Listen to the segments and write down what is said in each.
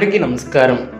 అందరికీ నమస్కారం.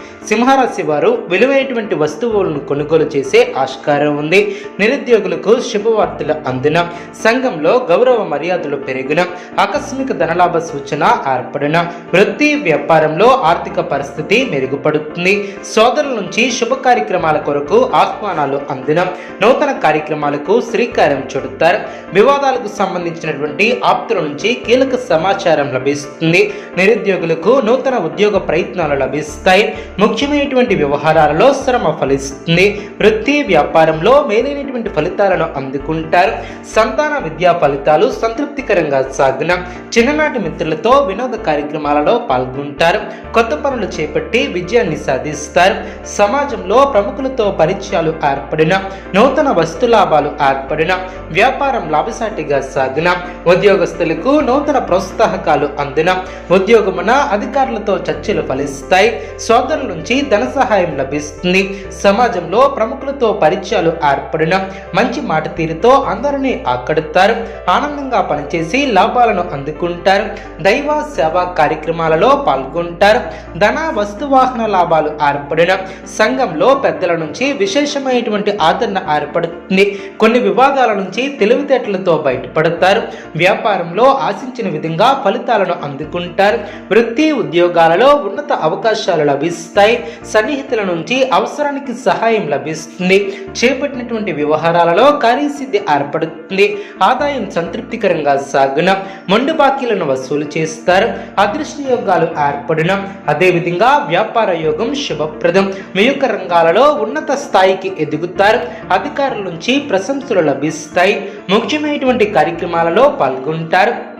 సింహరాశి వారు విలువైనటువంటి వస్తువులను కొనుగోలు చేసే ఆస్కారం ఉంది. నిరుద్యోగులకు శుభవార్తలు అందిన సంఘంలో గౌరవ మర్యాదలు పెరిగిన ఆకస్మిక ధనలాభ సూచన ఏర్పడిన వృత్తి వ్యాపారంలో ఆర్థిక పరిస్థితి మెరుగుపడుతుంది. సోదరుల నుంచి శుభ కార్యక్రమాల కొరకు ఆహ్వానాలు అందిన నూతన కార్యక్రమాలకు శ్రీకారం చుడతారు. వివాదాలకు సంబంధించినటువంటి ఆప్తుల నుంచి కీలక సమాచారం లభిస్తుంది. నిరుద్యోగులకు నూతన ఉద్యోగ ప్రయత్నాలు లభిస్తాయి. ముఖ్యమైనటువంటి వ్యవహారాలలో శ్రమ ఫలిస్తుంది. వృత్తి వ్యాపారంలో మేలైనటువంటి ఫలితాలను అందుకుంటారు. సంతాన విద్యా ఫలితాలు సంతృప్తికరంగా సాగిన చిన్ననాటి మిత్రులతో వినోద కార్యక్రమాలలో పాల్గొంటారు. కొత్త పనులు చేపట్టి విజయాన్ని సాధిస్తారు. సమాజంలో ప్రముఖులతో పరిచయాలు ఏర్పడిన నూతన వస్తు లాభాలు ఏర్పడిన వ్యాపారం లాభసాటిగా సాగిన ఉద్యోగస్తులకు నూతన ప్రోత్సాహకాలు అందిన ఉద్యోగమున అధికారులతో చర్చలు ఫలిస్తాయి. సోదరుల నుంచి ధన సహాయం లభిస్తుంది. సమాజంలో ప్రముఖులతో పరిచయాలు ఏర్పడిన మంచి మాట తీరుతో అందరినీ ఆకడుతారు. ఆనందంగా పనిచేసి లాభాలను అందుకుంటారు. దైవ సేవా కార్యక్రమాలలో పాల్గొంటారు. ధన వస్తు వాహన లాభాలు ఏర్పడిన సంఘంలో పెద్దల నుంచి విశేషమైనటువంటి ఆదరణ ఏర్పడుతుంది. కొన్ని వివాదాల నుంచి తెలివితేటలతో బయటపడతారు. వ్యాపారంలో ఆశించిన విధంగా ఫలితాలను అందుకుంటారు. వృత్తి ఉద్యోగాలలో ఉన్నత అవకాశాలు లభిస్తాయి. లభిస్తాయి సన్నిహితుల నుంచి అవసరానికి సహాయం లభిస్తుంది. చేపట్టినటువంటి వ్యవహారాలలో కార్యసిద్ధి ఏర్పడుతుంది. ఆదాయం సంతృప్తికరంగా సాగున మొండు బాకీలను వసూలు చేస్తారు. అదృష్ట యోగాలు ఏర్పడిన అదేవిధంగా వ్యాపార యోగం శుభప్రదం. మీ యొక్క రంగాలలో ఉన్నత స్థాయికి ఎదుగుతారు. అధికారుల నుంచి ప్రశంసలు లభిస్తాయి. ముఖ్యమైనటువంటి కార్యక్రమాలలో పాల్గొంటారు.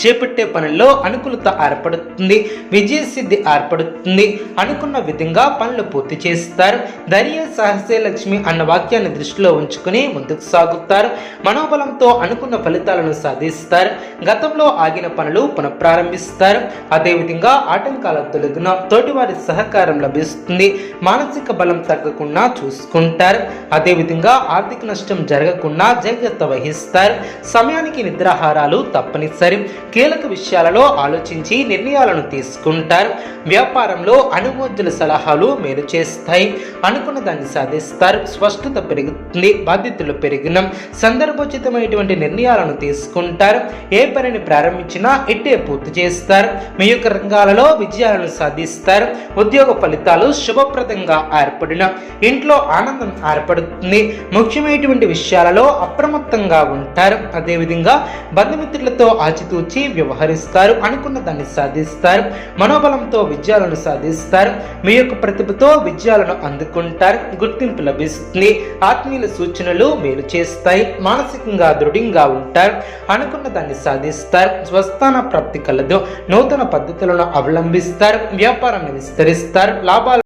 చేపట్టే పనుల్లో అనుకూలత ఏర్పడుతుంది విజయసిద్ధి ఏర్పడుతుంది. అనుకున్న విధంగా పనులు పూర్తి చేస్తారు. ధైర్య సాహసే లక్ష్మి అన్న వాక్యాన్ని దృష్టిలో ఉంచుకుని ముందుకు సాగుతారు. మనోబలంతో అనుకున్న ఫలితాలను సాధిస్తారు. గతంలో ఆగిన పనులు పునఃప్రారంభిస్తారు. అదేవిధంగా ఆటంకాల తొలగిన తోటివారి సహకారం లభిస్తుంది. మానసిక బలం తగ్గకుండా చూసుకుంటారు. అదేవిధంగా ఆర్థిక నష్టం జరగకుండా జాగ్రత్త వహిస్తారు. సమయానికి నిద్రాహారాలు తప్పనిసరి. కీలక విషయాలలో ఆలోచించి నిర్ణయాలను తీసుకుంటారు. వ్యాపారంలో అనుమోద్యుల సలహాలు మేలు చేస్తాయి. అనుకున్న దాన్ని సాధిస్తారు. స్పష్టత పెరుగుతుంది. బాధ్యతలు పెరిగిన సందర్భోచితమైనటువంటి నిర్ణయాలను తీసుకుంటారు. ఏ పనిని ప్రారంభించినా ఇట్టే పూర్తి చేస్తారు. మీ యొక్క రంగాలలో విజయాలను సాధిస్తారు. ఉద్యోగ ఫలితాలు శుభప్రదంగా ఏర్పడిన ఇంట్లో ఆనందం ఏర్పడుతుంది. ముఖ్యమైనటువంటి విషయాలలో అప్రమత్తంగా ఉంటారు. అదేవిధంగా బంధుమిత్రులతో ఆచితూచి వ్యవహరిస్తారు అనుకున్న దాన్ని సాధిస్తారు మనోబలంతో విజయాలను సాధిస్తారు మీ యొక్క ప్రతిభతో విజయాలను అందుకుంటారు గుర్తింపు లభిస్తుంది ఆత్మీయుల సూచనలు మేలు చేస్తాయి మానసికంగా దృఢంగా ఉంటారు అనుకున్న దాన్ని సాధిస్తారు స్వస్థాన ప్రాప్తి కలదు నూతన పద్ధతులను అవలంబిస్తారు వ్యాపారాన్ని విస్తరిస్తారు లాభాలు